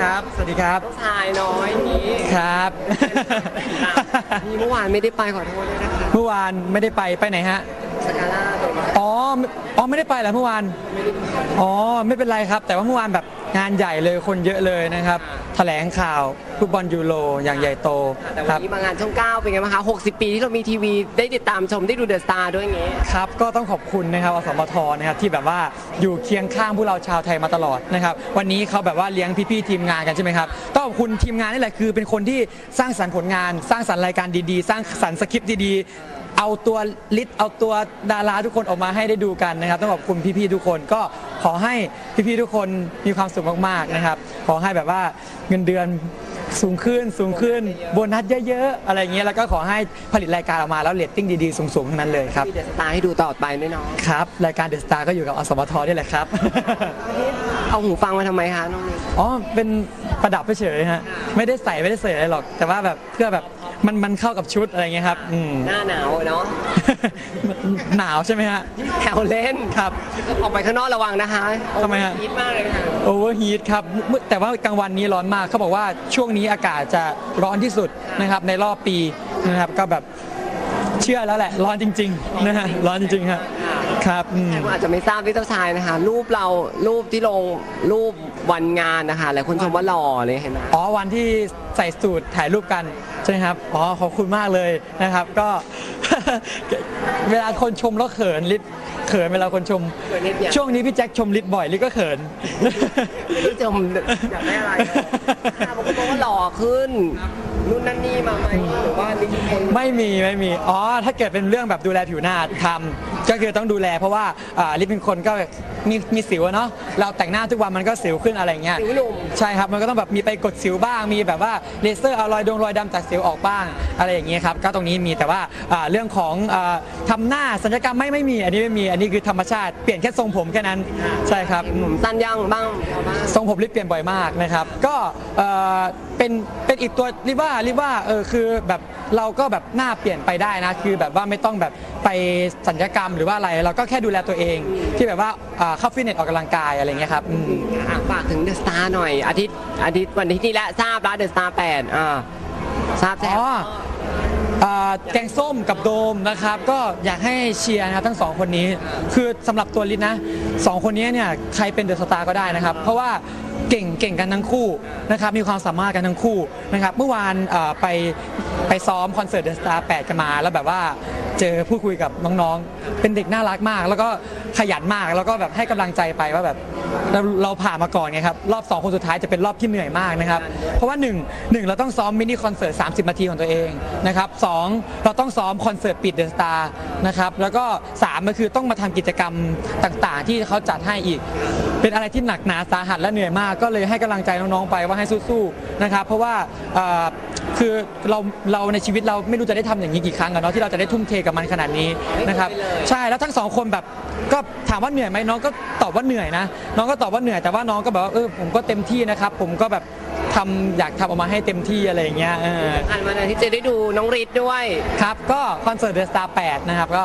ครับ สวัสดีครับ ลูกชายน้อยนี้ครับนี่เมื่อวานไม่ได้ไปขอโทษด้วยนะคะเมื่อวานไม่ได้ไป ไปไหนฮะ สกาล่าตัวอ๋อไม่อ๋อไม่ได้ไปเหรอเมื่อวานอ๋อ ไม่เป็นไรครับ แต่ว่าเมื่อวานแบบงานใหญ่เลย คนเยอะเลยนะครับแถลงข่าวฟุตบอลยูโรอย่างใหญ่โตแต่ควันรับนี้มางานช่องเก้าเป็นไงบ้างคะ 60 ปีที่เรามีทีวีได้ติดตามชมได้ดูเดอะสตาร์ด้วยอย่างงี้ครับ ก็ต้องขอบคุณนะครับอสมทนะครับที่แบบว่าอยู่เคียงข้างพวกเราชาวไทยมาตลอดนะครับ วันนี้เขาแบบว่าเลี้ยงพี่ๆทีมงานกันใช่ไหมครับต้องขอบคุณทีมงานนี่แหละคือเป็นคนที่สร้างสรรค์ผลงาน สร้างสรรค์รายการดีๆ สร้างสรรค์สคริปต์ดีๆ เอาตัวลิสต์เอาตัวดาราทุกคนออกมาให้ได้ดูกันนะครับ ต้องขอบคุณพี่ๆทุกคนก็ขอให้พี่ๆทุกคนมีความสุขมากๆนะครับ ขอให้แบบว่าเงินเดือนสูงขึ้นสูงขึ้นโบนัสเยอะๆ อะไรอย่างเงี้ยแล้วก็ขอให้ผลิตรายการออกมาแล้วเรตติ้งดีๆ สูงๆ ทั้งนั้นเลยครับมีเดอะสตาร์ให้ดูต่อไปด้วยเนาะครับ รายการเดอะสตาร์ก็อยู่กับอสมทนี่แหละครับ เอาหูฟังมาทำไมคะน้องนิดอ๋อเป็นประดับเฉยๆฮะไม่ได้ใส่ไม่ได้ใส่อะไรหรอก แต่ว่าแบบเพื่อแบบ มันมันเข้ากับชุดอะไรเงี้ยครับอืม หน้าหนาวอะเนาะหนาวใช่ไหมฮะ แถวเล่นครับ ออกไปข้างนอกระวังนะคะทำไมฮะ คิดมากเลยค่ะ โอเวอร์ฮีทครับเมื่อแต่ว่ากลางวันนี้ร้อนมากเขาบอกว่าช่วงนี้อากาศจะร้อนที่สุดนะครับในรอบปีนะครับก็แบบเชื่อแล้วแหละ ร้อนจริง ๆ นะฮะร้อนจริงๆครับ ครับอืมแต่ว่าอาจจะไม่ทราบที่เจ้าชายนะคะ รูปเรารูปที่ลงรูปวันงานนะคะหลายคนชมว่าหล่อเลยเห็นไหมอ๋อวันที่ใส่สูตรถ่ายรูปกันใช่ไหมครับอ๋อขอบคุณมากเลยนะครับ ก็ เวลาคนชมแล้วเขินลิศเขินเวลาคนชม เกิดนิดเดียวช่วงนี้พี่แจ็คชมลิศบ่อยลิศก็เขิน ที่ชมอยากได้อะไรค่ะบางคนบอกว่าหล่อขึ้นนู่นนั่นนี่มาไหมหรือว่านี่คือคนไม่มีไม่มีอ๋อถ้าเกิดเป็นเรื่องแบบดูแลผิวหน้าทำ ก็คือต้องดูแลเพราะว่าอ่าลิศเป็นคนก็มีมีสิวอะเนาะเราแต่งหน้าทุกวันมันก็สิวขึ้นอะไรเงี้ยสิวหนุ่ม ใช่ครับมันก็ต้องแบบมีไปกดสิวบ้างมีแบบว่าเลเซอร์เอารอยดงรอยดำจากสิวออกบ้างอะไรอย่างเงี้ยครับก็ตรงนี้มีแต่ว่าอ่าเรื่องของอ่าทำหน้าสัญญกรรมไม่ไม่มีอันนี้ไม่มีอันนี้คือธรรมชาติเปลี่ยนแค่ทรงผมแค่นั้นใช่ครับ ผมสั้นยังบ้างเอาบ้าง ทรงผมริบเปลี่ยนบ่อยมากนะครับ ก็เอ่อ เป็นเป็นอีกตัวริว่าริว่าเออคือแบบเราก็แบบหน้าเปลี่ยนไปได้นะ คือแบบว่าไม่ต้องแบบไปสัญญกรรมหรือว่าอะไร เราก็แค่ดูแลตัวเอง ที่แบบว่าอ่าเข้าฟิตเนสออกกำลังกายอะไรอย่างเงี้ยครับอืมอะฝากถึงเดอะสตาร์หน่อย อาทิตย์อาทิตย์วันที่นี่แหละทราบแล้วเดอะสตาร์แปดอ่าทราบแจ้งอ๋ออ่าแกงส้มกับโดมนะครับ ก็อยากให้เชียร์นะครับทั้งสองคนนี้ คือสำหรับตัวลิศนะสองคนนี้เนี่ยใครเป็นเดอะสตาร์ก็ได้นะครับ เพราะว่า เก่งเก่งกันทั้งคู่นะครับมีความสามารถกันทั้งคู่นะครับเมื่อวานไปไปซ้อมคอนเสิร์ตเดอะสตาร์แกันมาแล้วแบบว่า เจอพูดคุยกับน้องๆ เป็นเด็กน่ารักมาก แล้วก็ขยันมากแล้วก็แบบให้กำลังใจไปว่าแบบเราเราผ่านมาก่อนไงครับรอบสองคนสุดท้ายจะเป็นรอบที่เหนื่อยมากนะครับเพราะว่าหนึ่งหนึ่งเราต้องซ้อมมินิคอนเสิร์ต30นาทีของตัวเองนะครับสองเราต้องซ้อมคอนเสิร์ตปิดเดอะสตาร์นะครับแล้วก็สามก็คือต้องมาทำกิจกรรมต่างๆ ที่เขาจัดให้อีก เป็นอะไรที่หนักหนาสาหัสและเหนื่อยมาก ก็เลยให้กำลังใจน้องๆไปว่าให้สู้ๆนะครับเพราะว่าคือเราเราในชีวิตเราไม่รู้จะได้ทำอย่างนี้กี่ครั้งอะเนาะที่เราจะได้ทุ่มเทกับมันขนาดนี้นะครับใช่แล้วทั้งสองคนแบบก็ถามว่าเหนื่อยไหมน้องก็ตอบว่าเหนื่อยนะ น้องก็ตอบว่าเหนื่อยแต่ว่าน้องก็แบบว่าเออผมก็เต็มที่นะครับผมก็แบบทำอยากทำออกมาให้เต็มที่อะไรอย่างเงี้ยเออผ่านวันอาทิตย์จะได้ดูน้องริดด้วย ครับ ก็คอนเสิร์ตเดอะสตาร์8นะครับ ก็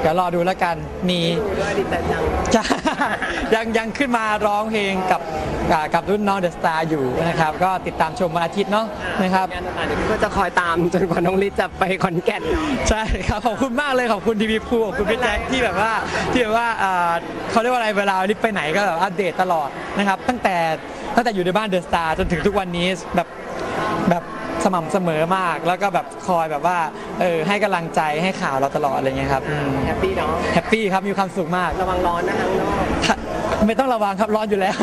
เดี๋ยวรอดูแล้วกันมีดูด้วยดีใจจังจะ ยังยังขึ้นมาร้องเพลงกับอ่ากับรุ่นน้องเดอะสตาร์อยู่นะครับ ก็ติดตามชมวันอาทิตย์เนาะนะครับ งานต่างๆเดี๋ยวพี่ก็จะคอยตามจนกว่าน้องริดจะไปขอนแก่นเนาะ ใช่ครับขอบคุณมากเลยขอบคุณทีวีพูขอบคุณพี่แจ็คที่แบบว่าที่แบบว่าอ่าเขาเรียกว่าอะไรเวลาลิฟไปไหนก็แบบอัปเดตตลอดนะครับตั้งแต่ตั้งแต่อยู่ในบ้านเดอะสตาร์จนถึงทุกวันนี้แบบแบบสม่ำเสมอมากแล้วก็แบบคอยแบบว่าเออให้กำลังใจให้ข่าวเราตลอดอะไรเงี้ยครับอืมแฮปปี้เนาะแฮปปี้ครับมีความสุขมาก ระวังร้อนนะข้างนอกถ้าไม่ต้องระวังครับร้อนอยู่แล้ว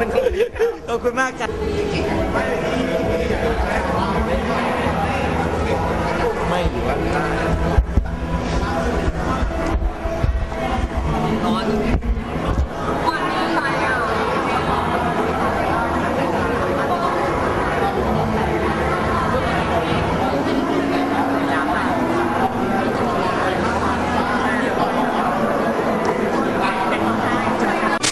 มันก็ขอบคุณมากครับ